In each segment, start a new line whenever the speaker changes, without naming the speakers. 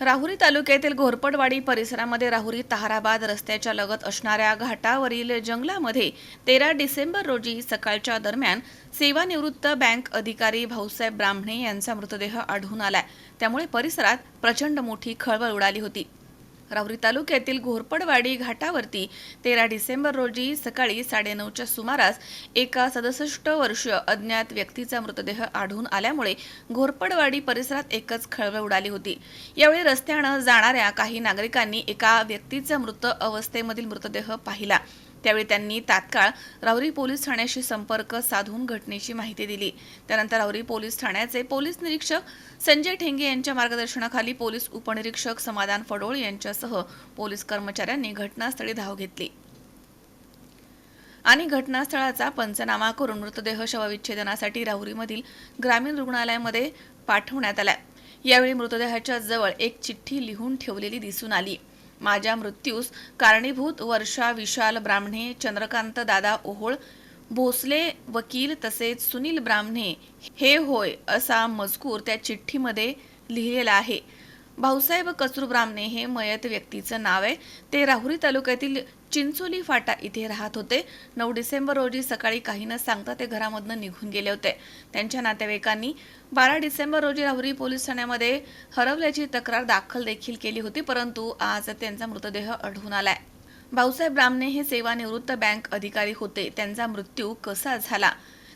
राहुरी तालुक्यातील घोरपडवाडी परिसरामध्ये राहुरी तहाराबाद रस्त्याच्या लगत असणाऱ्या घाटावरील जंगलामध्ये तेरा डिसेंबर रोजी सकाळच्या दरम्यान सेवानिवृत्त बँक अधिकारी भाऊसाहेब ब्राह्मणे यांचा मृतदेह आढळून आलाय. त्यामुळे परिसरात प्रचंड मोठी खळबळ उडाली होती. राहुरी तालुक्यातील घोरपडवाडी घाटावरती तेरा डिसेंबर रोजी सकाळी साडेनऊच्या सुमारास एका सदुसष्ट वर्षीय अज्ञात व्यक्तीचा मृतदेह आढळून आल्यामुळे घोरपडवाडी परिसरात एकच खळबळ उडाली होती. यावेळी रस्त्यानं जाणाऱ्या काही नागरिकांनी एका व्यक्तीचा मृत अवस्थेमधील मृतदेह पाहिला. त्यावेळी त्यांनी तात्काळ राहुरी पोलीस ठाण्याशी संपर्क साधून घटनेची माहिती दिली. त्यानंतर राहुरी पोलीस ठाण्याचे पोलीस निरीक्षक संजय ठेंगे यांच्या मार्गदर्शनाखाली पोलीस उपनिरीक्षक समाधान फडोळ यांच्यासह पोलीस कर्मचाऱ्यांनी घटनास्थळी धाव घेतली. आणि घटनास्थळाचा पंचनामा करून मृतदेह शवविच्छेदनासाठी राहुरीमधील ग्रामीण रुग्णालयामध्ये पाठवण्यात आला यावेळी मृतदेहाच्या जवळ एक चिठ्ठी लिहून ठेवलेली दिसून आली. माझ्या मृत्यूस कारणीभूत वर्षा विशाल ब्राह्मणे चंद्रकांत दादा ओहोळ भोसले वकील तसेच सुनील ब्राह्मणे हे होय असा मजकूर त्या चिठ्ठीमध्ये लिहिलेला आहे. भाऊसाहेब कचरू ब्राह्मणे हे मयत व्यक्तीचं नाव आहे. ते राहुरी तालुक्यातील चिंचोली फाटा इथे राहत होते. नऊ डिसेंबर रोजी सकाळी काही न सांगता ते घरामधनं निघून गेले होते. त्यांच्या नातेवाईकांनी बारा डिसेंबर रोजी राहुरी पोलीस ठाण्यामध्ये हरवल्याची तक्रार दाखल देखील केली होती परंतु आज त्यांचा मृतदेह आढळून आलाय. भाऊसाहेब ब्राह्मणे हे सेवानिवृत्त बँक अधिकारी होते. त्यांचा मृत्यू कसा झाला?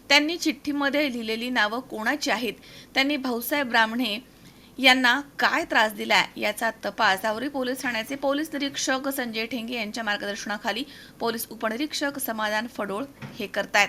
त्यांनी चिठ्ठीमध्ये लिहिलेली नावं कोणाची आहेत? त्यांनी भाऊसाहेब ब्राह्मणे यांना काय त्रास दिलाय याचा तपास. राहुरी पोलीस ठाण्याचे पोलीस निरीक्षक संजय ठेंगे यांच्या मार्गदर्शनाखाली पोलीस उपनिरीक्षक समाधान फडोळ हे करतायत.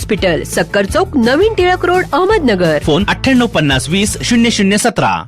हॉस्पिटल सक्कर चौक नवीन टिळक रोड अहमदनगर.
फोन अठ्ठ्याण्णव पन्नास वीस शून्य शून्य सतरा.